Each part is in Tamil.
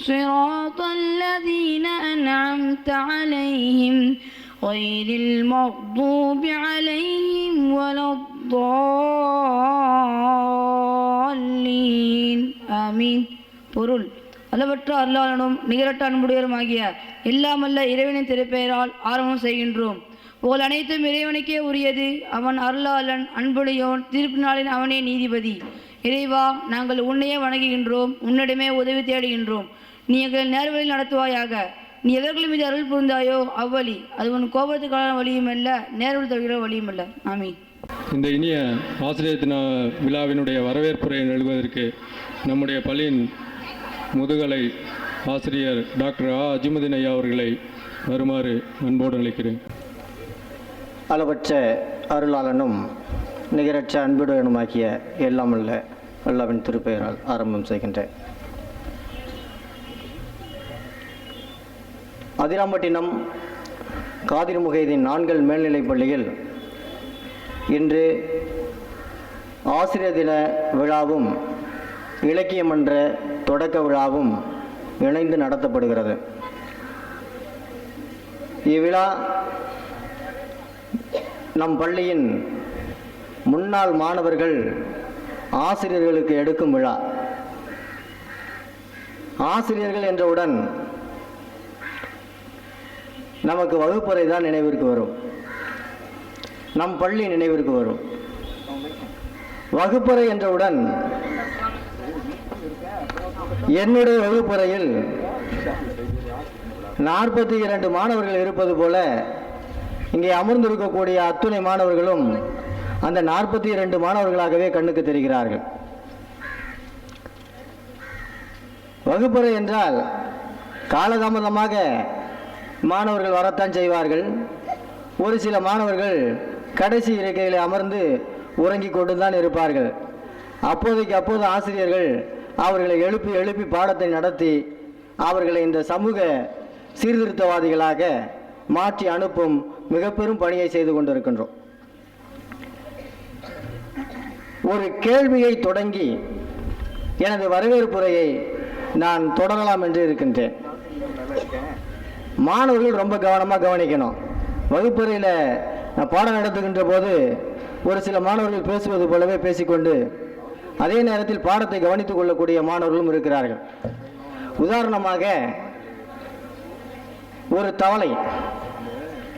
صراط الذين أنعمت عليهم غير المغضوب عليهم ولا الضالين آمين பொருள் அளவற்ற அல்லாளனும் நிகரற்ற அன்புடையருமாகிய எல்லாமல்ல இறைவனின் திருப்பெயரால் ஆரம்பம் செய்கின்றோம் புகழ் அனைத்தும் இறைவனுக்கே உரியது அவன் அருளாளன் அன்புடையோன் தீர்ப்பு நாளின் அவனே நீதிபதி இறைவா நாங்கள் உன்னையே வணங்குகின்றோம் உன்னிடமே உதவி தேடுகின்றோம் நீ எங்கள் நேர்வழியில் நடத்துவாயாக. நீ எவர்கள் மீது அருள் புரிந்தாயோ அவ்வழி. அது உன் கோபத்துக்கான வழியும் அல்ல நேர்வழி தருகிற வழியும் அல்ல. ஆமீன். இந்த இனிய ஆசிரியர் தின விழாவினுடைய வரவேற்புரை எழுதுவதற்கு நம்முடைய பள்ளியின் முதுகலை ஆசிரியர் டாக்டர் ஆ. அஜிமுதீன் ஐயா அவர்களை வருமாறு அன்போடு அழைக்கிறேன். அளவற்ற அருளாளனும் நிகரற்ற அன்புடையனுமாகிய எல்லாமல்ல அல்லாவின் திருப்பெயரால் ஆரம்பம் செய்கின்றேன். அதிராம்பட்டினம் காதிர் முகைதீன் நான்கல் மேல்நிலைப் பள்ளியில் இன்று ஆசிரியர் தின விழாவும் இலக்கிய மன்ற தொடக்க விழாவும் இணைந்து நடத்தப்படுகிறது. இவ்விழா நம் பள்ளியின் முன்னாள் மாணவர்கள் ஆசிரியர்களுக்கு எடுக்கும் விழா. ஆசிரியர்கள் என்றவுடன் நமக்கு வகுப்பறை தான் நினைவிற்கு வரும். நம் பள்ளி நினைவிற்கு வரும். வகுப்பறை என்றவுடன் என்னுடைய வகுப்பறையில் நாற்பத்தி இரண்டு மாணவர்கள் இருப்பது போல இங்கே அமர்ந்திருக்கக்கூடிய அத்துணை மாணவர்களும் அந்த நாற்பத்தி இரண்டு மாணவர்களாகவே கண்ணுக்கு தெரிகிறார்கள். வகுப்பறை என்றால் காலதாமதமாக மாணவர்கள் வரத்தான் செய்வார்கள். ஒரு சில மாணவர்கள் கடைசி இருக்கையில் அமர்ந்து உறங்கிக் கொண்டு தான் இருப்பார்கள். அப்போதைக்கு அப்போது ஆசிரியர்கள் அவர்களை எழுப்பி எழுப்பி பாடத்தை நடத்தி அவர்களை இந்த சமூக சீர்திருத்தவாதிகளாக மாற்றி அனுப்பும் மிக பெரும் பணியை செய்து கொண்டிருக்கின்றோம். ஒரு கேள்வியை தொடங்கி எனது வரவேற்புரையை நான் தொடரலாம் என்று இருக்கின்றேன். மாணவர்கள் ரொம்ப கவனமாக கவனிக்கணும். வகுப்பறையில் நான் பாடம் நடத்துகின்ற போது ஒரு சில மாணவர்கள் பேசுவது போலவே பேசிக்கொண்டு அதே நேரத்தில் பாடத்தை கவனித்துக் கொள்ளக்கூடிய மாணவர்களும் இருக்கிறார்கள். உதாரணமாக ஒரு தவளை.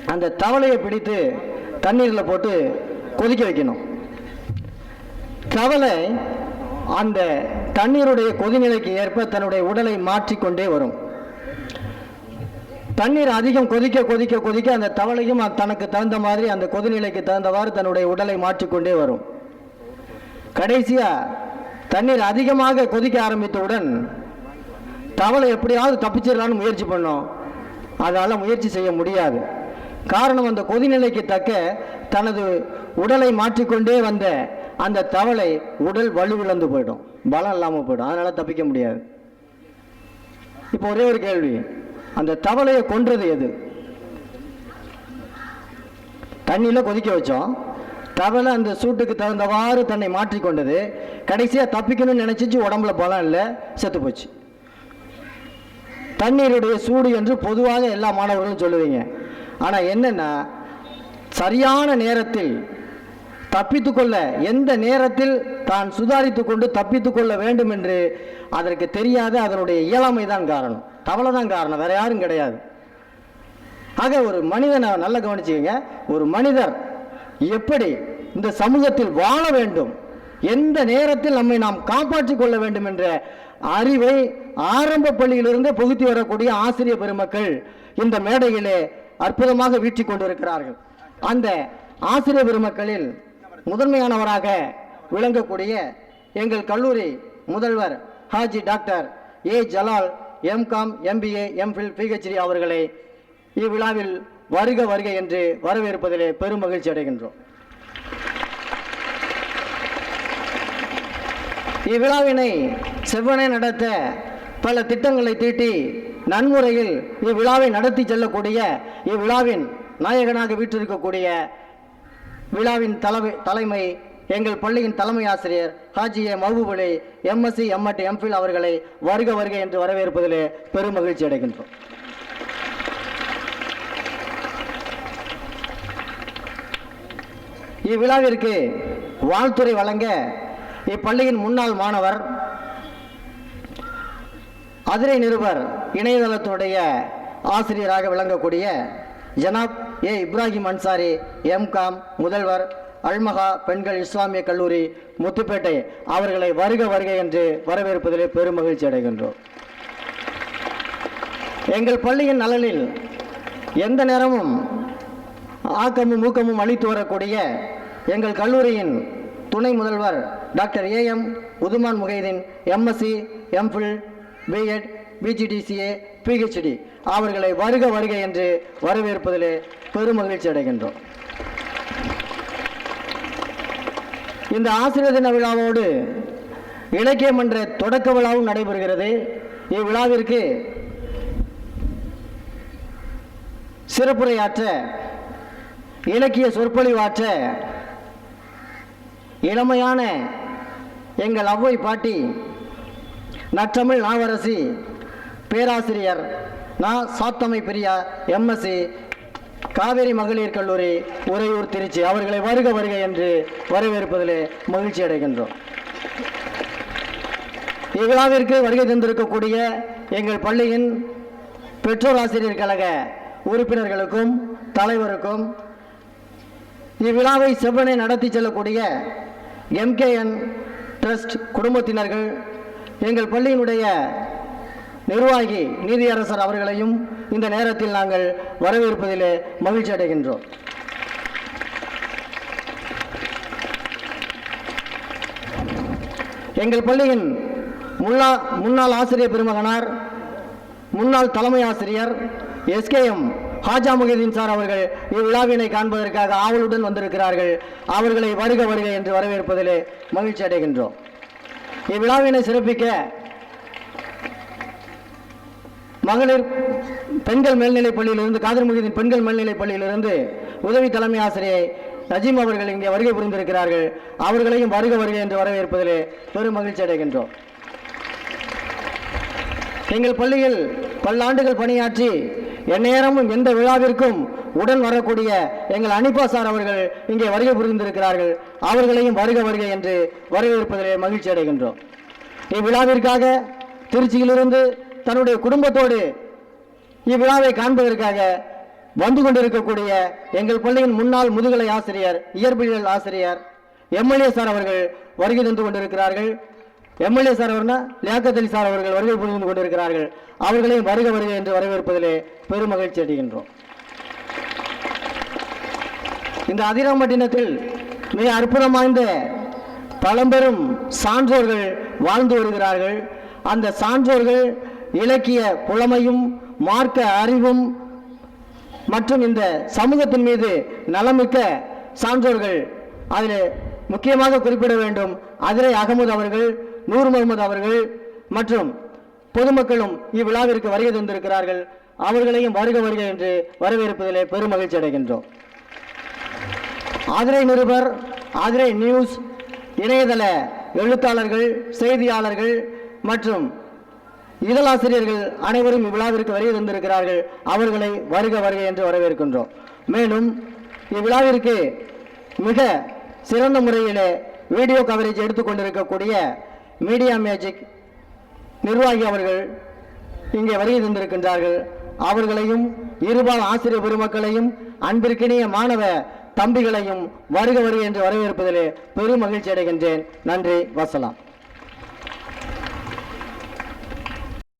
அந்த தவளையை பிடித்து தண்ணீரில் போட்டு கொதிக்க வைக்கணும். தவளை அந்த தண்ணீருடைய கொதிநிலைக்கு ஏற்ப தன்னுடைய உடலை மாற்றிக்கொண்டே வரும். தண்ணீர் அதிகம் கொதிக்க கொதிக்க கொதிக்க அந்த தவளையும் தனக்கு தகுந்த மாதிரி அந்த கொதிநிலைக்கு தகுந்தவாறு தன்னுடைய உடலை மாற்றிக்கொண்டே வரும். கடைசியா தண்ணீர் அதிகமாக கொதிக்க ஆரம்பித்தவுடன் தவளை எப்படியாவது தப்பிச்சிடலான்னு முயற்சி பண்ணோம். அதால் முயற்சி செய்ய முடியாது. காரணம் அந்த கொதிநிலைக்கு தக்க தனது உடலை மாற்றிக்கொண்டே வந்த அந்த தவளை உடல் வலுவிழந்து போயிடும். பலம் இல்லாமல் போயிடும். அதனால் தப்பிக்க முடியாது. இப்போ ஒரே ஒரு கேள்வி. அந்த தவளையை கொன்றது எது? தண்ணியில் கொதிக்க வச்சோம். தவளை அந்த சூட்டுக்கு தகுந்தவாறு தன்னை மாற்றிக்கொண்டது கடைசியாக தப்பிக்கணும்னு நினைச்சிச்சு உடம்புல பலம் இல்லை செத்து போச்சு. தண்ணீருடைய சூடு என்று பொதுவாக எல்லா மாணவர்களும் சொல்லுவீங்க. ஆனால் என்னென்னா சரியான நேரத்தில் தப்பித்துக்கொள்ள எந்த நேரத்தில் தான் சுதாரித்து கொண்டு தப்பித்துக்கொள்ள வேண்டும் என்று அதற்கு தெரியாத அதனுடைய இயலாமை தான் காரணம். தவளை தான் காரணம். வேற யாரும் கிடையாது. ஆக ஒரு மனிதனை நல்லா கவனிச்சுக்கோங்க. ஒரு மனிதர் எப்படி இந்த சமூகத்தில் வாழ வேண்டும்? எந்த நேரத்தில் நம்மை நாம் காப்பாற்றிக் கொள்ள வேண்டும் என்ற அறிவை ஆரம்ப பள்ளியிலிருந்தே புகுத்தி வரக்கூடிய ஆசிரியர் பெருமக்கள் இந்த மேடையிலே அற்புதமாக வீற்றிக் கொண்டிருக்கிறார்கள். அந்த ஆசிரியர் பெருமக்களில் முதன்மையானவராக விளங்கக்கூடிய எங்கள் கல்லூரி முதல்வர் Haji doctor A Jalal MCom MBA MPhil PhD அவர்களை இவ்விழாவில் வருக வருக என்று வரவேற்பதிலே பெரும் மகிழ்ச்சி அடைகின்றோம். இவ்விழாவினை செவ்வனே நடத்த பல திட்டங்களை தீட்டி நன்முறையில் இவ்விழாவை நடத்தி செல்லக்கூடிய இவ்விழாவின் நாயகனாக வீற்றிருக்கக்கூடிய விழாவின் தலைமை தலைமை எங்கள் பள்ளியின் தலைமை ஆசிரியர் Haji A Mahaboobali MSc MEd MPhil அவர்களை வருக வருக என்று வரவேற்பதிலே பெரும் மகிழ்ச்சி அடைகின்றோம். இவ்விழாவிற்கு வாழ்த்துறை வழங்க இப்பள்ளியின் முன்னாள் மாணவர் அதிரை நிருபர் இணையதளத்துடைய ஆசிரியராக விளங்கக்கூடிய ஜனாப் ஏ இப்ராஹிம் அன்சாரி எம்காம் முதல்வர் அல்மகா பெண்கள் இஸ்லாமிய கல்லூரி முத்துப்பேட்டை. அவர்களை வருக வருக என்று வரவேற்பதிலே பெரும் மகிழ்ச்சி அடைகின்றோம். எங்கள் பள்ளியின் நலனில் எந்த நேரமும் ஆக்கமும் ஊக்கமும் அளித்து வரக்கூடிய எங்கள் கல்லூரியின் துணை முதல்வர் doctor AM Uthuman Mohideen MSc MPhil BEd PGDCA PhD. அவர்களை வருக வருக என்று வரவேற்பதிலே பெருமகிழ்ச்சி அடைகின்றோம். இந்த ஆசிரியர் தின விழாவோடு இலக்கியம் என்ற தொடக்க விழாவும் நடைபெறுகிறது. இவ்விழாவிற்கு சிறப்புரையாற்ற இலக்கிய சொற்பொழிவாற்ற இளமையான எங்கள் அவ்வை பாட்டி நற்றமிழ் நாவரசி பேராசிரியர் நா. சாத்தமை பிரியா எம்எஸ்சி காவேரி மகளிர் கல்லூரி உறையூர் திருச்சி. அவர்களை வருக வருக என்று வரவேற்பதிலே மகிழ்ச்சி அடைகின்றோம். இவ்விழாவிற்கு வருகை தந்திருக்கக்கூடிய எங்கள் பள்ளியின் பெற்றோர் ஆசிரியர் கழக உறுப்பினர்களுக்கும் தலைவருக்கும் இவ்விழாவை செவ்வனை நடத்தி செல்லக்கூடிய எம்கேஎன் ட்ரஸ்ட் குடும்பத்தினர்கள் எங்கள் பள்ளியினுடைய நிர்வாகி நீதியரசர் அவர்களையும் இந்த நேரத்தில் நாங்கள் வரவேற்பதிலே மகிழ்ச்சி அடைகின்றோம். எங்கள் பள்ளியின் முன்னா முன்னாள் ஆசிரியர் பெருமகனார் முன்னாள் தலைமை ஆசிரியர் எஸ்கேஎம் ஹாஜா முகிதீன் சார் அவர்கள் இவ்விழாவினை காண்பதற்காக ஆவலுடன் வந்திருக்கிறார்கள். அவர்களை வருக வருக என்று வரவேற்பதிலே மகிழ்ச்சி அடைகின்றோம். இவ்விழாவினை சிறப்பிக்க மகளிர் பெண்கள் மேல்நிலைப் பள்ளியிலிருந்து காதர் முகிதின் பெண்கள் மேல்நிலைப் பள்ளியிலிருந்து உதவி தலைமை ஆசிரியை நஜீம் அவர்கள் இங்கே வருகை புரிந்திருக்கிறார்கள். அவர்களையும் வருக வருக என்று வரவேற்பதிலே பெரும் மகிழ்ச்சி அடைகின்றோம். எங்கள் பள்ளியில் பல்லாண்டுகள் பணியாற்றி எந்நேரமும் எந்த விழாவிற்கும் உடன் வரக்கூடிய எங்கள் அனிபா சார் அவர்கள் இங்கே வருகை புரிந்திருக்கிறார்கள். அவர்களையும் வருக வருக என்று வரவேற்பதிலே மகிழ்ச்சி அடைகின்றோம். இவ்விழாவிற்காக திருச்சியிலிருந்து தன்னுடைய குடும்பத்தோடு இவ்விழாவை காண்பதற்காக வந்து கொண்டிருக்கக்கூடிய எங்கள் பள்ளியின் முன்னாள் முதுகலை ஆசிரியர் இயற்பியல் ஆசிரியர் எம்எல்ஏ சார் அவர்கள் வருகை தந்து கொண்டிருக்கிறார்கள். எம்எல்ஏ சார் அவர்னா லியாக்கத் அலி சார் அவர்கள் வருகை புரிந்து கொண்டிருக்கிறார்கள் அவர்களையும் வருக வருக என்று வரவேற்பதிலே பெரும் மகிழ்ச்சி அடைகின்றோம். இந்த அதிராம்பட்டினத்தில் மிக அற்புதம் வாய்ந்த பழம்பெரும் சான்றோர்கள் வாழ்ந்து வருகிறார்கள். அந்த சான்றோர்கள் இலக்கிய புலமையும் மார்க்க அறிவும் மற்றும் இந்த சமூகத்தின் மீது நலமிக்க சான்றோர்கள் அதில் முக்கியமாக குறிப்பிட வேண்டும். அதிரை அகமது அவர்கள் நூர் முகமது அவர்கள் மற்றும் பொதுமக்களும் இவ்விழாவிற்கு வருகை தந்திருக்கிறார்கள். அவர்களையும் வருக வருக என்று வரவேற்பதிலே பெரும் மகிழ்ச்சி அடைகின்றோம். ஆதிரை நிருபர் ஆதிரை நியூஸ் இணையதள எழுத்தாளர்கள் செய்தியாளர்கள் மற்றும் இதழாசிரியர்கள் அனைவரும் இவ்விழாவிற்கு வருகை தந்திருக்கிறார்கள். அவர்களை வருக வருக என்று வரவேற்கின்றோம். மேலும் இவ்விழாவிற்கு மிக சிறந்த முறையிலே வீடியோ கவரேஜ் எடுத்துக்கொண்டிருக்கக்கூடிய மீடியா மேஜிக் நிர்வாகி அவர்கள் இங்கே வருகை தந்திருக்கின்றார்கள். அவர்களையும் இருபால் ஆசிரியர் பெருமக்களையும் அன்பிற்கினிய மாணவ தம்பிகளையும் வருக வருக என்று வரவேற்பதிலே பெரும் மகிழ்ச்சி அடைகின்றேன். நன்றி வசலாம்.